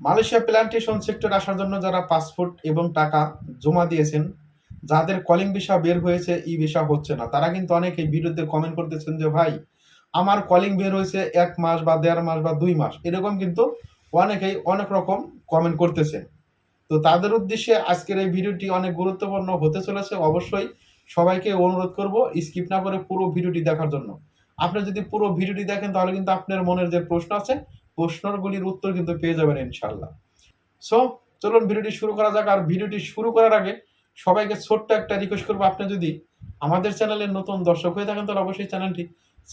Malaysia plantation sector আসার জন্য যারা পাসপোর্ট এবং টাকা জমা দিয়েছেন, যাদের কলিং ভিসা বের হয়েছে ই ভিসা হচ্ছে না। তারা কিন্তু অনেকেই বিরুদ্ধে কমেন্ট করতেছেন যে, ভাই, আমার কলিং বের হয়েছে এক মাস বা দেড় মাস বা দুই মাস। এরকম কিন্তু অনেকেই অনেক রকম কমেন্ট করতেছেন। তো তাদের উদ্দেশ্যে আজকের এই ভিডিওটি অনেক গুরুত্বপূর্ণ হতে চলেছে। অবশ্যই সবাইকে অনুরোধ করব স্কিপ না করে পুরো ভিডিওটি দেখার জন্য। আপনি যদি পুরো ভিডিওটি দেখেন, তাহলে কিন্তু আপনার মনের যে প্রশ্ন আছে প্রশ্নগুলির উত্তর কিন্তু পেয়ে যাবেন ইনশাল্লাহ সো চলুন ভিডিওটি শুরু করা যাক। আর ভিডিওটি শুরু করার আগে সবাইকে ছোট্ট একটা রিকোয়েস্ট করব। আপনি যদি আমাদের চ্যানেলের নতুন দর্শক হয়ে থাকেন, তাহলে অবশ্যই চ্যানেলটি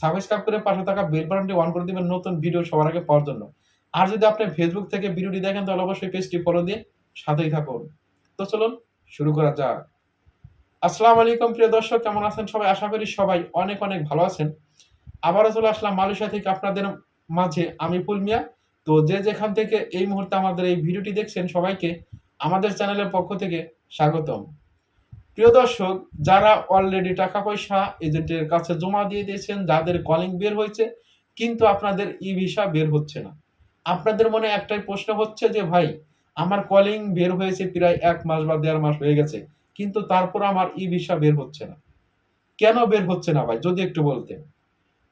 সাবস্ক্রাইব করে পাশে থাকা বেল বাটনটি অন করে দিবেন নতুন ভিডিও সবার আগে পাওয়ার জন্য। আর যদি আপনি ফেসবুক থেকে ভিডিওটি দেখেন, তাহলে অবশ্যই পেজটি ফলো দিয়ে সাথেই থাকুন। তো চলুন শুরু করা যাক। আসসালামু আলাইকুম, প্রিয় দর্শক, কেমন আছেন সবাই? আশা করি সবাই অনেক অনেক ভালো আছেন। আবারও চলে আসলাম মালয়েশিয়া থেকে আপনাদের মাঝে আমি ফুলমিয়া তো যে যেখান থেকে এই মুহূর্তে আমাদের এই ভিডিওটি দেখছেন সবাইকে আমাদের চ্যানেলের পক্ষ থেকে স্বাগতম। প্রিয় দর্শক, যারা অলরেডি টাকা পয়সা এজেন্টের কাছে জমা দিয়ে দিয়েছেন, যাদের কলিং বের হয়েছে, কিন্তু আপনাদের ই ভিসা বের হচ্ছে না। আপনাদের মনে একটাই প্রশ্ন হচ্ছে যে, ভাই, আমার কলিং বের হয়েছে প্রায় এক মাস বা দেড় মাস হয়ে গেছে, কিন্তু তারপর আমার ই ভিসা বের হচ্ছে না। কেন বের হচ্ছে না ভাই? যদি একটু বলতেন।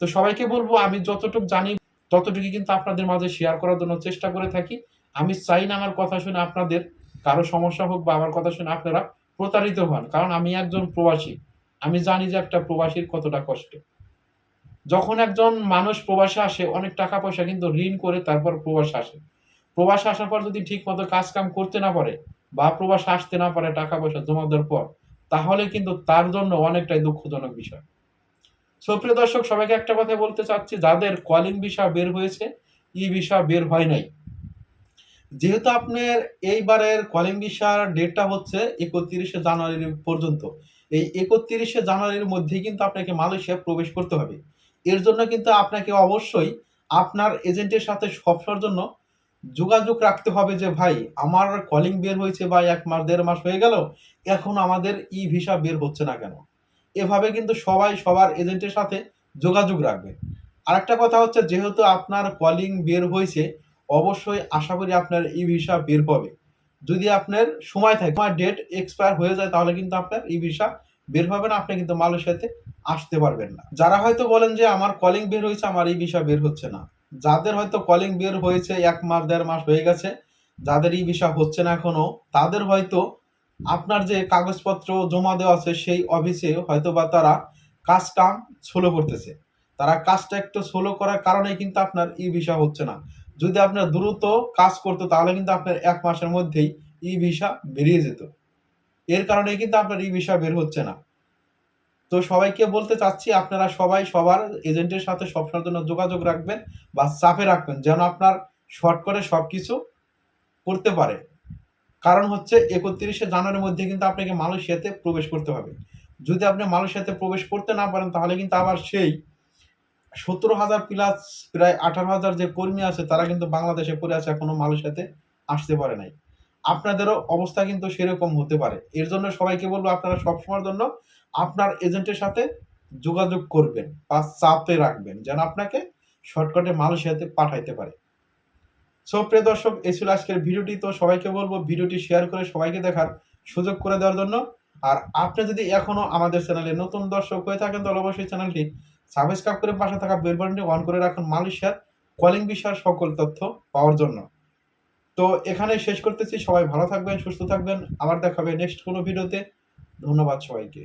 তো সবাইকে বলব, আমি যতটুকু জানি ততটুকু কিন্তু আপনাদের মাঝে শেয়ার করার জন্য চেষ্টা করে থাকি। আমি চাই না আমার কথা শুনে আপনাদের কারও সমস্যা হোক বা আমার কথা শুনে আপনারা প্রতারিত হন। কারণ আমি একজন প্রবাসী। আমি জানি যে একটা প্রবাসীর কতটা কষ্ট। যখন একজন মানুষ প্রবাসে আসে, অনেক টাকা পয়সা কিন্তু ঋণ করে তারপর প্রবাসে আসে। প্রবাসে আসার পর যদি ঠিক মতো কাজ কাম করতে না পারে বা প্রবাসে আসতে না পারে, টাকা পয়সা জমা দেওয়ার পর, তাহলে কিন্তু তার জন্য অনেকটাই দুঃখজনক বিষয়। সুপ্রিয় দর্শক, সবাইকে একটা কথা বলতে চাচ্ছি, যাদের কলিং ভিসা বের হয়েছে, ই ভিসা বের হয় নাই। যেহেতু আপনার এইবারের কলিং ভিসার ডেটটা হচ্ছে একত্রিশে জানুয়ারি পর্যন্ত, এই একত্রিশে জানুয়ারির মধ্যেই কিন্তু আপনাকে মালয়েশিয়া প্রবেশ করতে হবে। এর জন্য কিন্তু আপনাকে অবশ্যই আপনার এজেন্টের সাথে সবসময়ের জন্য যোগাযোগ রাখতে হবে যে, ভাই, আমার কলিং বের হয়েছে বা এক মাস, দেড় মাস হয়ে গেল, এখন আমাদের ই ভিসা বের হচ্ছে না কেন? এভাবে কিন্তু সবাই সবার এজেন্টের সাথে যোগাযোগ রাখবে। আরেকটা কথা হচ্ছে, যেহেতু আপনার কলিং বের হয়েছে, অবশ্যই আশা করি আপনার ই ভিসা বের হবে। যদি আপনার সময় থাকে আমার ডেট এক্সপায়ার হয়ে যায়, তাহলে কিন্তু আপনার ই ভিসা বের হবে না, আপনি কিন্তু মালয়েশিয়াতে আসতে পারবেন না। যারা হয়তো বলেন যে, আমার কলিং বের হয়েছে, আমার ই ভিসা বের হচ্ছে না। যাদের হয়তো কলিং বের হয়েছে এক মাস, দেড় মাস হয়ে গেছে, যাদের ই ভিসা হচ্ছে না এখনও, তাদের হয়তো আপনার যে কাগজপত্র জমা দেওয়া আছে সেই অফিসে হয়তো বা তারা কাজ কাম স্লো করতেছে। তারা কাজটা একটু স্লো করার কারণে কিন্তু আপনার ই ভিসা হচ্ছে না। যদি আপনার দ্রুত কাজ করতো, তাহলে কিন্তু আপনার এক মাসের মধ্যেই ই ভিসা বেরিয়ে যেত। এর কারণে কিন্তু আপনার ই ভিসা বের হচ্ছে না। তো সবাইকে বলতে চাচ্ছি, আপনারা সবাই সবার এজেন্টের সাথে সবসময়ের জন্য যোগাযোগ রাখবেন বা চাপে রাখবেন যেন আপনার শর্ট করে সব কিছু করতে পারে। কারণ হচ্ছে একত্রিশে জানুয়ারির মধ্যে কিন্তু আপনাকে মালয়েশিয়াতে প্রবেশ করতে হবে। যদি আপনি মালয়েশিয়াতে প্রবেশ করতে না পারেন, তাহলে কিন্তু আবার সেই সতেরো হাজার প্লাস প্রায় আঠারো হাজার যে কর্মী আছে, তারা কিন্তু বাংলাদেশে পড়ে আছে, এখনও মালয়েশিয়াতে আসতে পারে নাই। আপনাদেরও অবস্থা কিন্তু সেরকম হতে পারে। এর জন্য সবাইকে বলব, আপনারা সবসময়ের জন্য আপনার এজেন্টের সাথে যোগাযোগ করবেন বা চাপে রাখবেন, যেন আপনাকে শর্টকাটে মালয়েশিয়াতে পাঠাইতে পারে। সো প্রিয় দর্শক, এই ছিল আজকের ভিডিওটি। তো সবাইকে বলব, ভিডিওটি শেয়ার করে সবাইকে দেখার সুযোগ করে দেওয়ার জন্য। আর আপনি যদি এখনও আমাদের চ্যানেলে নতুন দর্শক হয়ে থাকেন, তাহলে অবশ্যই চ্যানেলটি সাবস্ক্রাইব করে পাশে থাকা বেল বাটনটি অন করে রাখুন। মালয়েশিয়ার কলিং বিষয়ের সকল তথ্য পাওয়ার জন্য। তো এখানে শেষ করতেছি। সবাই ভালো থাকবেন, সুস্থ থাকবেন। আবার দেখাবে নেক্সট কোনো ভিডিওতে। ধন্যবাদ সবাইকে।